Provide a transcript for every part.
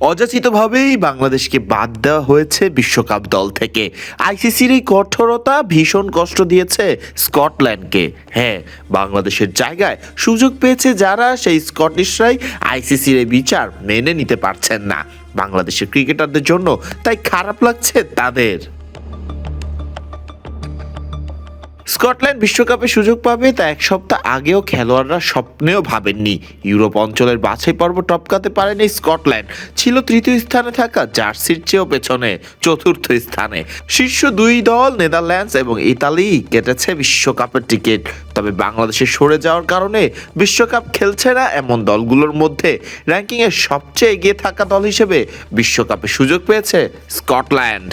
অযাচিতভাবেই বাংলাদেশকে বাদ দেওয়া হয়েছে বিশ্বকাপ দল থেকে। আইসিসির এই কঠোরতা ভীষণ কষ্ট দিয়েছে স্কটল্যান্ডকে। হ্যাঁ বাংলাদেশের জায়গায় সুযোগ পেয়েছে যারা, সেই স্কটিশরাই আইসিসির এই বিচার মেনে নিতে পারছেন না। বাংলাদেশের ক্রিকেটারদের জন্য তাই খারাপ লাগছে তাদের। স্কটল্যান্ড বিশ্বকাপে সুযোগ পাবে, তা এক সপ্তাহ আগেও খেলোয়াড়রা স্বপ্নেও ভাবেননি। ইউরোপ অঞ্চলের বাছাই পর্ব টপকাতে পারেনি স্কটল্যান্ড। ছিল তৃতীয় স্থানে থাকা জার্সির চেয়েও পেছনে চতুর্থ স্থানে। শীর্ষ দুই দল, নেদারল্যান্ডস এবং ইতালি, কেটেছে বিশ্বকাপের টিকিট। তবে বাংলাদেশে সরে যাওয়ার কারণে বিশ্বকাপ খেলছে না এমন দলগুলোর মধ্যে। র্যাঙ্কিংয়ে সবচেয়ে এগিয়ে থাকা দল হিসেবে বিশ্বকাপে সুযোগ পেয়েছে স্কটল্যান্ড।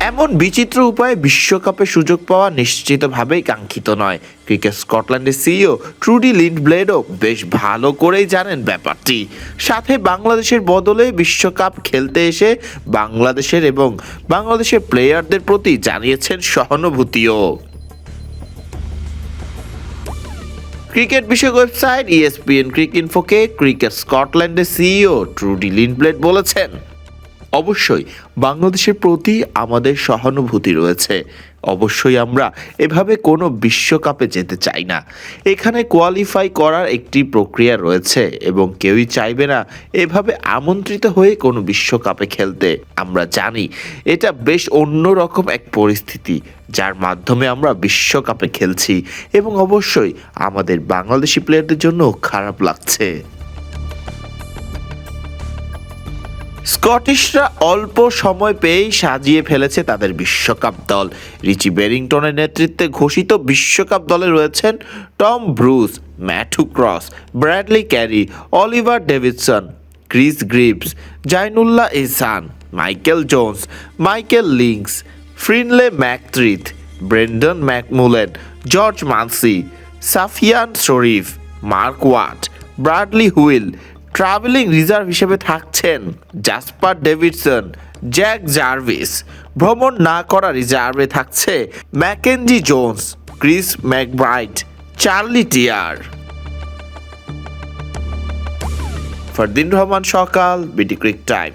এমন বিচিত্র উপায়ে বিশ্বকাপে সুযোগ পাওয়া নিশ্চিতভাবেই কাঙ্ক্ষিত নয়। ক্রিকেট স্কটল্যান্ডের সিইও ট্রুডি লিন্ডব্লেডও বেশ ভালো করেই জানেন ব্যাপারটি। সাথে বাংলাদেশের বদলে বিশ্বকাপ খেলতে এসে বাংলাদেশের এবং বাংলাদেশের প্লেয়ারদের প্রতি জানিয়েছেন সহানুভূতিও। ক্রিকেট বিষয়ক ওয়েবসাইট ইএসপিএন ক্রিক ইনফোকে ক্রিকেট স্কটল্যান্ডের সিইও ট্রুডি লিন্ডব্লেড বলেছেন। অবশ্যই বাংলাদেশের প্রতি আমাদের সহানুভূতি রয়েছে। অবশ্যই আমরা এভাবে কোনো বিশ্বকাপে যেতে চাই না। এখানে কোয়ালিফাই করার একটি প্রক্রিয়া রয়েছে এবং কেউই চাইবে না এভাবে আমন্ত্রিত হয়ে কোনো বিশ্বকাপে খেলতে। আমরা জানি এটা বেশ অন্যরকম এক পরিস্থিতি, যার মাধ্যমে আমরা বিশ্বকাপে খেলছি এবং অবশ্যই আমাদের বাংলাদেশি প্লেয়ারদের জন্য খারাপ লাগছে। স্কটিশরা অল্প সময় পেয়েই সাজিয়ে ফেলেছে তাদের বিশ্বকাপ দল। রিচি বেরিংটনের নেতৃত্বে ঘোষিত বিশ্বকাপ দলে রয়েছেন Tom Bruce, Matthew Cross, Bradley Carey, Oliver Davidson, Chris Greaves Zainullah Ihsan Michael Jones, Michael links Finlay McCreath, Brandon McMullen, George Munsey, Safyaan Sharif, Mark Watt, Bradley Wheal travelling reserve হিসেবে থাকছেন জাসপার ডেভিডসন জ্যাক জার্ভিস ভ্রমণ না করা রিজার্ভে থাকছে Mackenzie Jones Chris McBride Charlie Tear Fardin Rahman সকাল বিটি ক্রিক time